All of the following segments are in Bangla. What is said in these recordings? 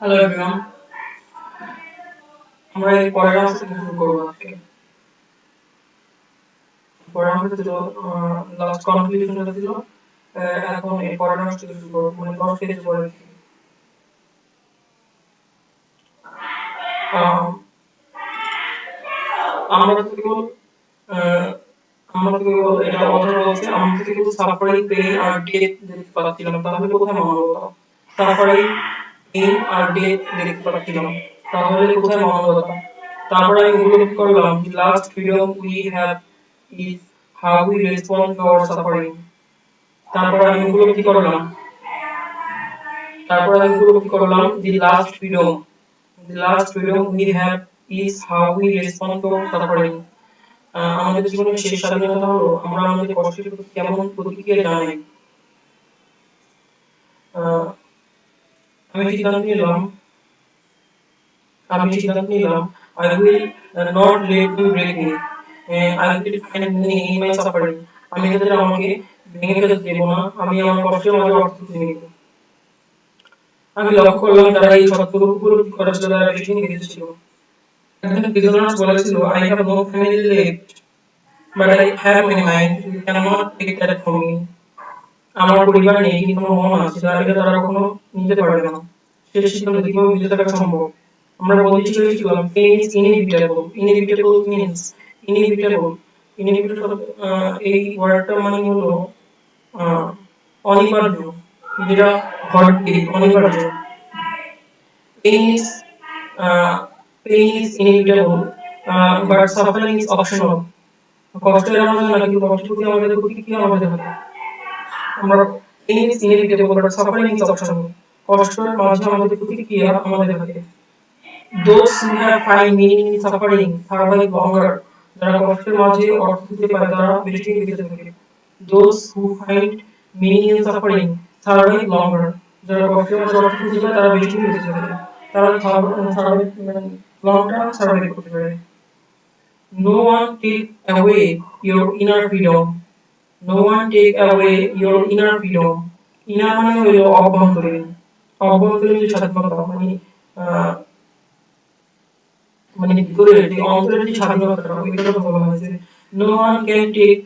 হ্যালো এভরিওয়ান আমরা এই পরের অংশ থেকে শুরু করব আজকে। পরের অংশ ছিল লাস্ট কনক্লুশনটা ছিল এখন এই পরের অংশ থেকে শুরু করব মানে দশ পেজ পরে। আহ, আমরা তো কেবল আমরা তো কেবল এটা অথর বলছে আমরা তো কেবল সাফারিং পেইন আর ডেথ দেখতে পাচ্ছিলাম তাহলে কোথায় মানবতা সাফারিং পেইন আর ডেথ দেখতে পাচ্ছিলাম তাহলে কোথায় মানবতা তারপরে আমি উপলব্ধি করলাম last freedom we have is how we respond to our suffering. তারপরে আমি উপলব্ধি করলাম? তারপরে আমি উপলব্ধি করলাম? Last freedom the last freedom we have is how we respond to our suffering. আমাদের জীবনের শেষ স্বাধীনতা হলো, আমরা আমাদের কষ্টের কেমন প্রতিক্রিয়া জানাই? আমি সিদ্ধান্ত নিলাম, আমি সিদ্ধান্ত নিলাম I will not let to break it I will find me in my আমি যদি আমাকে ভেঙে ফেলতে দেব না। আমি আমার কষ্টের মধ্যে অর্থ দিয়ে নেব আমি লক্ষ্য করলাম তারা এই সত্য উপলব্ধি করার জন্য তারা বেশি নিয়ে গেছিল একজন বিজনার্স বলেছিল I have no family left but I have my mind you can take that from me আমার পরিবার নেই কিন্তু আমার মন আছে? যা এটা তারা কখনো নিতে পারবে না। শেষ সিদ্ধান্ত কীভাবে বেঁচে থাকা সম্ভব? আমরা বলতে শিখেছিলাম pain is inevitable inevitable means inevitable inevitable এই ওয়ার্ডটা মানে হলো অনিবার্য। যেটা ঘটবে অনিবার্য। Pain is inevitable but suffering is optional কষ্ট এড়ানো যায় না, কিন্তু কষ্ট প্রতি আমাদের প্রতিক্রিয়া আমাদের হাতে আমরা is inevitable but suffering is optional কষ্টের মাঝে আমাদের প্রতিক্রিয়া আমাদের হাতে। Who have find meaning in suffering, survive longer যারা কষ্টের মাঝে অর্থ খুঁজে পায় তারা বেশি বেঁচে থাকে। Those who find meaning in suffering, survive longer যারা কষ্টের মাঝে অর্থ খুঁজে পায় তারা বেশি বেঁচে থাকে। তারা সার্ভাইভ লং টার্ম সার্ভাইভ করতে পারে। No one take away your inner freedom no one take away your inner freedom. Inner মানে হলো অভ্যন্তরীণ অভ্যন্তরীণ যে স্বাধীনতা মানে মানে ভিতরের যে অন্তরের যে স্বাধীনতাটা ওইটার কথা বলা হয়েছে। No one can take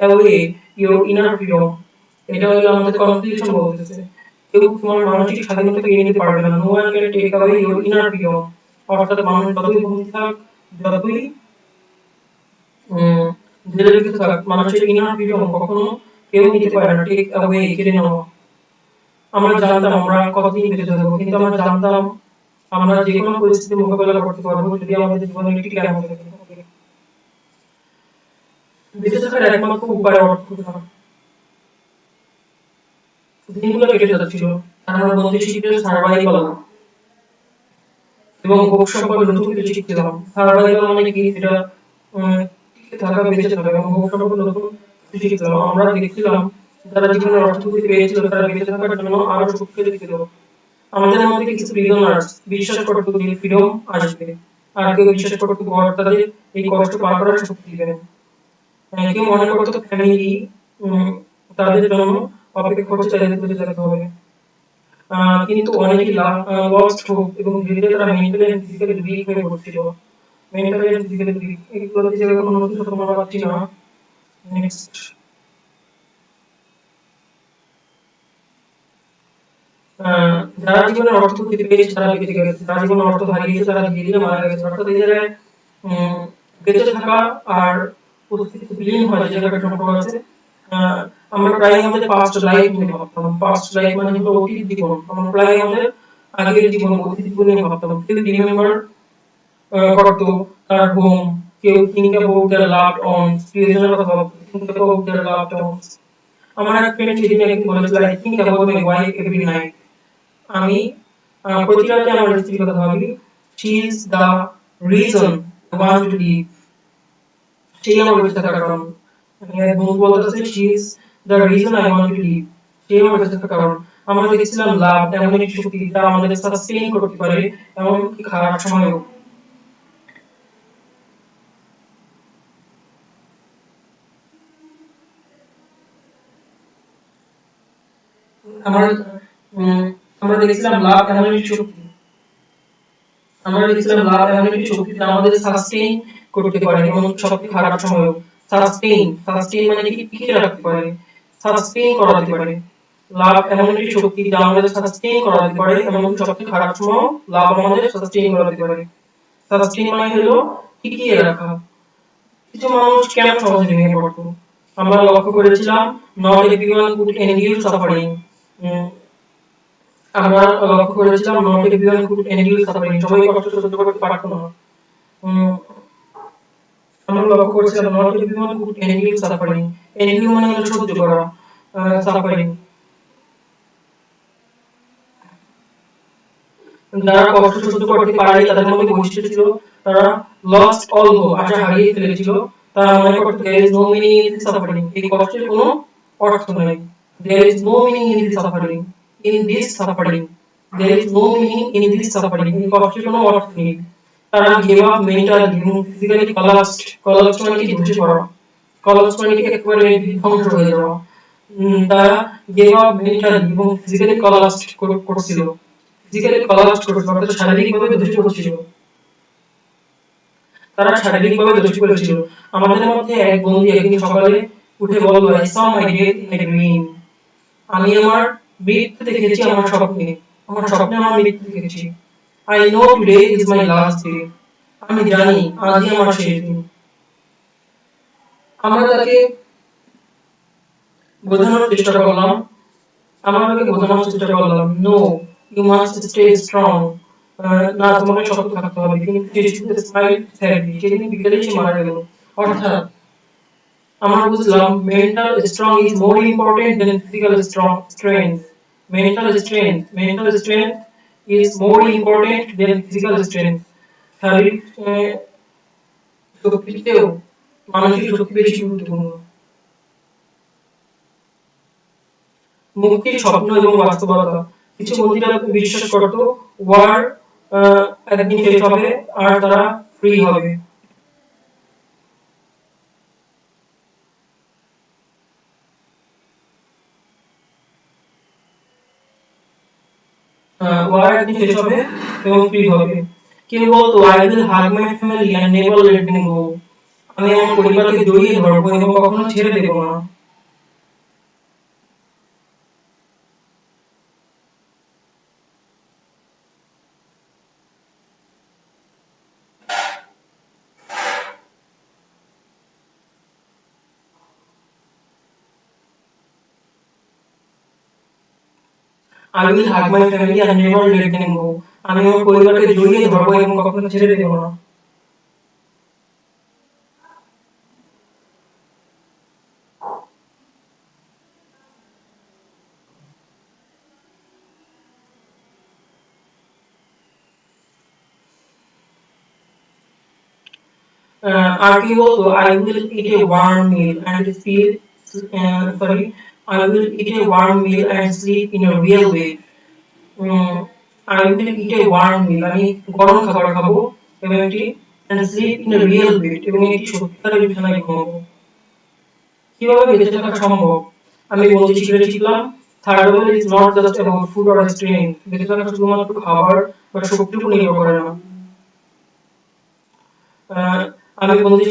away your inner freedom এটা হলো আমাদের কনক্লুশন বলতেছে কেউ তোমার মানসিক স্বাধীনতা কেড়ে নিতে পারবে না। No one can take away your inner freedom অর্থাৎ মানুষ যতই বন্ধু থাক, যতই উম, রেখে মানুষের ইনার ফ্রিডম কখনো কেউ নিতে পারে না টেক অ্যাওয়ে কেড়ে নেওয়া। আমরা জানতাম আমরা কতদিন বেঁচে থাকব কিন্তু আমরা জানতাম আমরা যে কোনো পরিস্থিতি মোকাবেলা করতে পারব যদি আমাদের জীবনে একটি জ্ঞান থাকে। বেঁচে থাকার একমাত্র উপায় অর্থ দিনগুলো কেটে যাচ্ছিল আমরা বলতে শিখতে সার্ভাইভাল এবং ভোগ সম্পর্কে নতুন কিছু শিখছিলাম সার্ভাইভাল মানে কি? এটা থাকা বেঁচে থাকা এবং সম্পর্কে নতুন কিছু শিখছিলাম আমরা দেখছিলাম, যারা জীবনের অর্থ খুঁজে পেয়েছিল, তারা বেঁচে থাকার জন্য আরও শক্তিশালী ছিল। আমাদের মধ্যে কিছু বিগনার্স বিশ্বাস করতো যে ফ্রিডম আসবে। আর কেউ বিশ্বাস করতো গড তাদের এই কষ্ট পার করার শক্তি দিবেন কেউ মনে করতো ফ্যামিলি তাদের জন্য অপেক্ষা করছে, তাদের বেঁচে থাকতে হবে। কিন্তু অনেকেই লস্ট হোপ এবং ধীরে ধীরে তারা মেন্টালি ফিজিক্যালি উইক হয়ে পড়ছিল। যারা জীবনের অর্থ খুঁজে পেয়েছে তারা বেঁচে গেছে যারা জীবনের অর্থ হারিয়েছে, তারা ধীরে ধীরে মারা গেছে। অর্থাৎ এই জায়গায় বেঁচে থাকা আর বিলীন হয় যে জায়গাটা সম্পর্ক আছে আমরা প্রায় আমাদের পাস্ট লাইফ নিয়ে ভাবতাম। পাস্ট লাইফ মানে হলো অতীত জীবন। আমরা প্রায় আমাদের আগের জীবন, অতীত জীবন নিয়ে ভাবতাম। কেউ রিমেম্বার হোম কেউ think about their loved ones প্রিয়জনের কথা ভাবতো think about their loved ones আমার এক ফ্রেন্ড সেদিন একদিন বলেছিল I think about my wife every night আমি আহ, প্রতি রাতে আমার স্ত্রীর কথা ভাবি she is the reason want to live সেই আমার বেঁচে কারণ। আমি এক বন্ধু বলতেছে she is the reason I want to live সেই আমার বেঁচে কারণ। আমরা দেখছিলাম লাভ এমন একটি শক্তি যা আমাদের সাস্টেইন করতে পারে এমন কি খারাপ সময়ও। আমরা আমরা দেখছিলাম লাভ শক্তি আমরা দেখছিলাম লাভ এমন শক্তি আমাদের সাস্টেইন করতে পারে এবং শক্তি খারাপ সময়ও সাস্টেইন সাস্টেইন মানে কি? টিকিয়ে রাখতে পারে সাস্টেইন করাতে পারে। লাভ এমন শক্তি যা আমাদের সাস্টেইন করাতে পারে, এবং শক্তি খারাপ সময় লাভ আমাদের সাস্টেইন করাতে পারে। সাস্টেইন মানে হলো টিকিয়ে রাখা। কিছু মানুষ কেন ভেঙে পড়তো? আমরা লক্ষ্য করেছিলাম not everyone could endure suffering আমরা লক্ষ্য করেছিলাম not everyone could endure suffering সবাই কষ্ট সহ্য করতে পারতো না। আমরা লক্ষ্য করেছিলাম not everyone could endure suffering endure মানে হলো সহ্য করা সাফারিং যারা কষ্ট সহ্য করতে পারে তাদের মধ্যে বৈশিষ্ট্য ছিল, তারা লস্ট অল হোপ আশা হারিয়ে ফেলেছিল, তারা মনে করতো no meaning in এই কষ্টের কোনো অর্থ নেই। There is no meaning in this suffering. In this suffering. There is no meaning in this suffering. এই কষ্টের কোনো অর্থ নেই তারা গিভ আপ মেন্টালি এবং ফিজিক্যালি কলাপসড কলাপসড মানে কি ধসে পড়া কলাপস মানে কি একেবারে বিধ্বংস হয়ে যাওয়া? তারা গিভ আপ মেন্টালি এবং ফিজিক্যালি কলাপসড করছিল। ফিজিক্যালি কলাপসড করছিল, অর্থাৎ শারীরিকভাবে ধসে পড়ছিল তারা শারীরিকভাবে ধসে পড়েছিল আমাদের মধ্যে এক বন্ধু একদিন সকালে উঠে বলল I my death in a dream আমি আমার মৃত্যু দেখেছি, আমার স্বপ্নে। আমার স্বপ্নে আমার মৃত্যু দেখেছি। I know today is my last day আমি জানি আজই আমার শেষ দিন। আমরা তাকে বোঝানোর চেষ্টা করলাম। আমরা তাকে বোঝানোর চেষ্টা করলাম no you must stay strong না, তোমাকে শক্ত থাকতে হবে। কিন্তু যিশুতে স্মাইল থ্যারাপি সেদিন বিকেলে সে মারা গেল, অর্থাৎ আমরা বুঝলাম mental strong is more important than physical strong strength mental strength mental strength is more important than physical strength শারীরিক শক্তিতেও, মানসিক শক্তি বেশি গুরুত্বপূর্ণ। মুক্তির স্বপ্ন এবং বাস্তবতা। কিছু মন্দিরা বিশ্বাস করত ওয়ার একদিন শেষ হবে, আর তারা ফ্রি হবে। ওয়ার একদিন শেষ হবে এবং ফ্রি হবে। কেউ বলতো I will hug my family and never let them go আমি আমার পরিবারকে জড়িয়ে ধরবো এবং কখনো ছেড়ে দেবো না। I will hug my family and never let them go. আমি আমার পরিবারকে জড়িয়ে ধরবো এবং কখনো ছেড়ে দেবো না uh, আর কি বলতো I will eat a warm meal and feel uh, sorry I will eat a warm meal and sleep in a real way. Um, I will eat a warm meal. আমি গরম খাবার খাব এবং একটি and sleep in a real bed এবং একটি সত্যিকারের বিছানায় ঘুমাবো। কীভাবে বেঁচে থাকা সম্ভব? আমি বলতে শিখে শিখলাম survival is not just about food or strength বেঁচে থাকা শুধুমাত্র খাবার বা শক্তির উপর নির্ভর করে না। আমি বলতে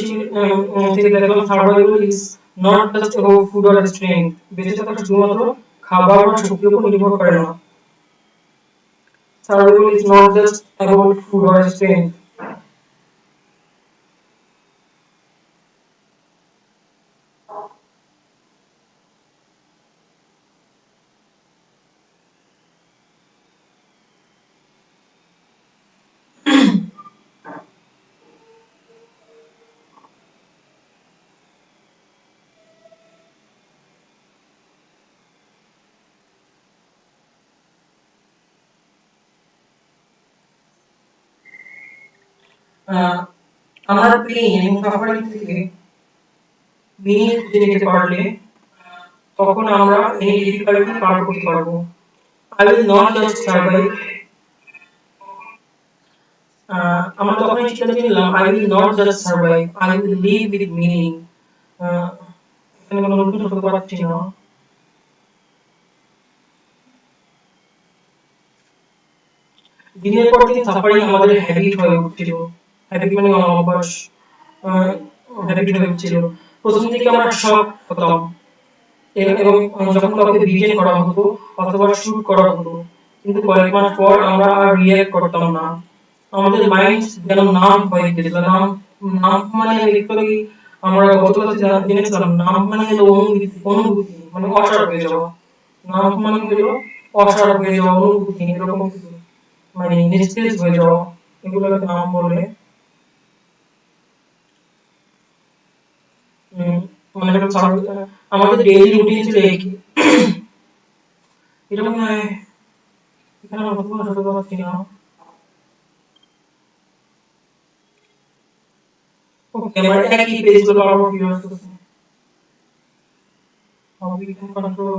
থেকে দেখলাম survival is not just about food or strength বেঁচে থাকা শুধুমাত্র খাবার বা শক্তির উপর নির্ভর করে না survival is not just about food or strength. আমরা পেইন এবং সাফারিং থেকে মিনিং খুঁজে নিতে পারলে তখন আমরা এই ডিফিকাল্টি পার করতে পারব। I will not just survive আমরা তখন এই চিন্তা নিলাম I will not just survive I will live with meaning এখানে কোনো নতুন শব্দ পাচ্ছি না দিনের পর দিন সাফারিং আমাদের হ্যাবিট হয়ে উঠছিল। হ্যাবিট মানে উঠছিল প্রথম আমরা শক হতাম এবং যখন কাউকে করা হতো অথবা শুট করা হতো কিন্তু কয়েক মাস পর আমরা আর করতাম না। আমাদের মাইন্ড যেন নাম হয়ে গেছিল। নাম নাম মানে লিটারালি আমরা জেনেছিলাম নাম মানে হলো অনুভূতি অনুভূতি মানে অসাড় হয়ে যাওয়া। নাম মানে হলো? অসাড় হয়ে যাওয়া, অনুভূতি, এরকম মানে নিস্তেজ হয়ে যাওয়া, এগুলোকে নাম বলে মানে করেন সার- আমাদের ডেইলি রুটিন ছিল একই। এটা মনে হয় এখানে আমার কতগুলো ছোট ওকে মানে এটা কি পেজগুলো আবার ভিউ আসতেছে how we can control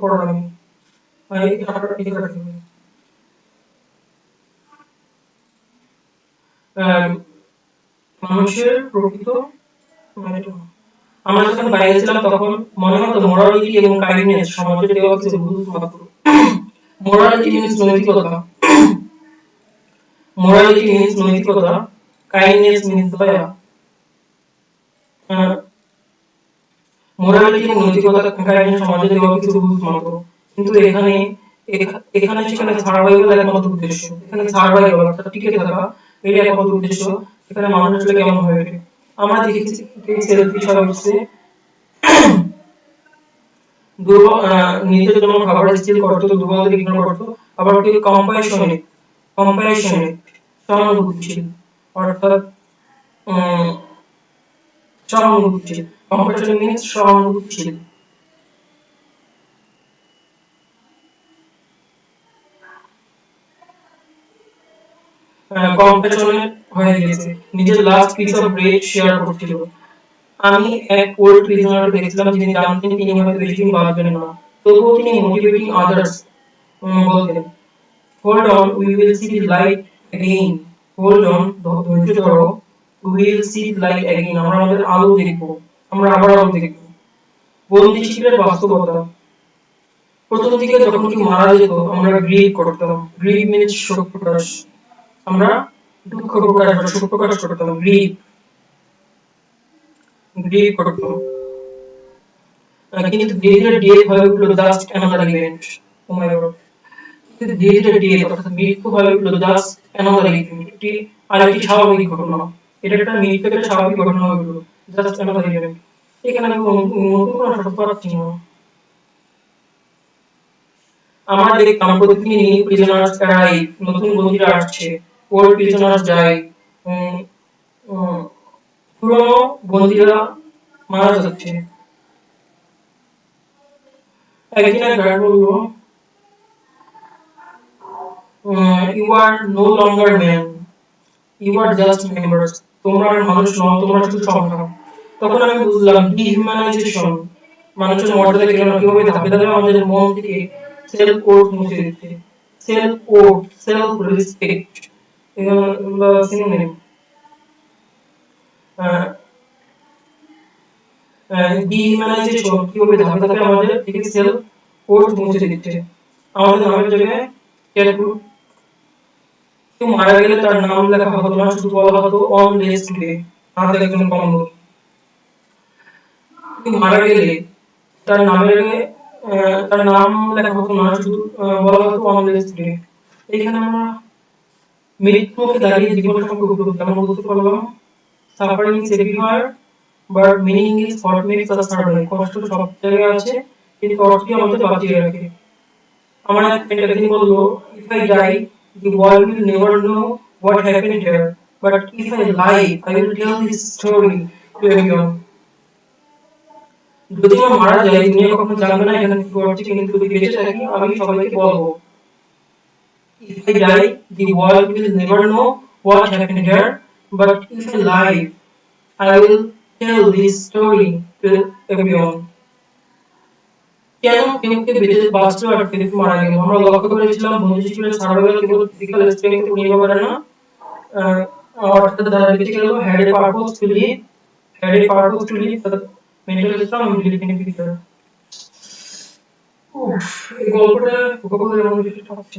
পড়া আমি এই আপনার এই রাখি আহ, মানুষের প্রকৃত মানে আমরা যখন বাইরে ছিলাম তখন মনে হতো মোরালিটি এবং কাইন্ডনেস সমাজে দেওয়া কিছু ভুল মোরালিটি মিন্স নৈতিকতা। মোরালিটি মিন্স নৈতিকতা। কাইন্ডনেস মিন্স দয়া। মোরালিটি এবং নৈতিকতা কাইন্ডনেস সমাজে দেওয়া কিছু মাত্র কিন্তু এখানে এখানে সেখানে সার্ভাইভাল একমাত্র উদ্দেশ্য। এখানে সার্ভাইভাল অর্থাৎ টিকে থাকা এটা একমাত্র উদ্দেশ্য। এখানে মানুষ আসলে কেমন হয়ে ওঠে? আমরা দেখেছি সহানুভূতিশীল অর্থাৎ উম, সহানুভূতিশীল। কম্প্যাশন মিন্স সহানুভূতিশীল কম্প্যাশনেট হয়ে গেছে। নিজের last piece of bread share করছিল। আমি এক ওল্ড প্রিজনার দেখেছিলাম যিনি জানতেন তিনি হয়তো বেশি দিন বাঁচবেন না। তবুও তিনি মোটিভেটিং আদার্স বলতেন hold on we will see the light again hold on ধৈর্য ধরো। We will see light again আমরা আমাদের আলো দেখব। আমরা আবার দেখব বন্দি শিবিরের বাস্তবতা। প্রথম দিকে যখন কেউ মারা যেত, আমরা গ্রিভ করতাম। গ্রিভ মিনস শোক প্রকাশ। আমরা দুঃখ প্রকাশ বা শোক প্রকাশ করতাম গ্রিভ গ্রিভ করতাম। কিন্তু ধীরে ধীরে ডেথ হয়ে উঠল জাস্ট অ্যানাদার ইভেন্ট ও মাই কিন্তু ধীরে ধীরে অর্থাৎ মৃত্যু হয়ে উঠল জাস্ট অ্যানাদার ইভেন্ট একটি আরেকটি স্বাভাবিক ঘটনা। এটা একটা মৃত্যু একটা স্বাভাবিক ঘটনা হয়ে উঠল। জাস্ট অ্যানাদার ইভেন্ট এখানে আমি কোনো- শব্দ পাচ্ছি না আমরা প্রিজনার্স নতুন বন্দীরা আসছে ওল্ড প্রিজনার্স যায় পুরনো বন্দীরা মারা যাচ্ছে। একদিন এক গার্ড বলল you are no longer man you are just members তোমরা মানুষ নও, তোমরা শুধু সংখ্যা তখন আমি বুঝলাম ডিহিউম্যানাইজেশন মানুষের মর্যাদা কেন কীভাবে ধাপে ধাপে আমাদের মন থেকে সেলফ ওর্থ মুছে দিচ্ছে সেলফ ওর্থ সেলফ রেসপেক্ট এগুলো সিনোনিম ডিহিউম্যানাইজেশন ধাপে ধাপে আমাদের থেকে সেলফ দিচ্ছে আমাদের কেউ মারা গেলে তার নাম লেখা হতো না, শুধু বলা হতো অন একজন কমল মারা গেলে তার নামের তার নাম লেখা হতো না শুধু বলা হতো লেস টুডে এইখানে আমরা মৃত্যু মুখে দাঁড়িয়ে জীবন সম্পর্কে উপলব্ধি যেমন বলতে পারলাম। Suffering is everywhere but meaning is what makes us survive কষ্ট সব জায়গায় আছে, কিন্তু অর্থই আমাদের বাঁচিয়ে রাখে? আমার এক ফ্রেন্ড একদিন বলল if I die the world will never know what happened here, but if I live I will tell this story to everyone যদি আমি মারা যাই দুনিয়া কখনো জানবে না এখানে কি ঘটছে কিন্তু যদি বেঁচে থাকি আমি সবাইকে বলব। If I die, the world will never know what happened here, but if I live I will tell this story to everyone. কেন কেউ কেউ বেঁচে বাঁচলো আর কেউ কেউ মারা গেল? আমরা লক্ষ্য করেছিলাম বন্ধু জীবনের সার্ভাইভাল কেবল ফিজিক্যাল স্ট্রেংথ নির্ভর করে না। অর্থাৎ the basically had a purpose to live had a purpose to live the mental system believe in future এই গল্পটা ভোকাবুলারি এমন কিছু পাচ্ছি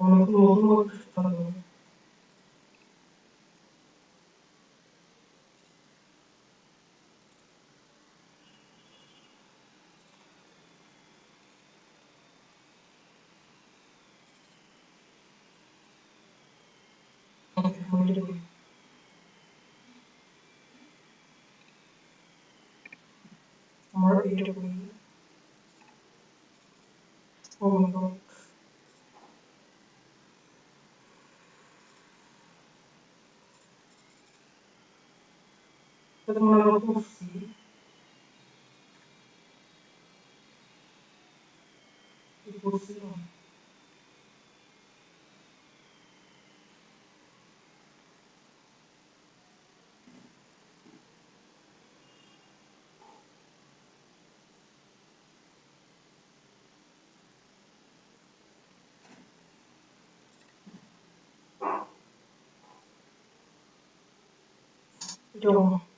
do. More readable. Homework. But I'm not going to see. আমাদের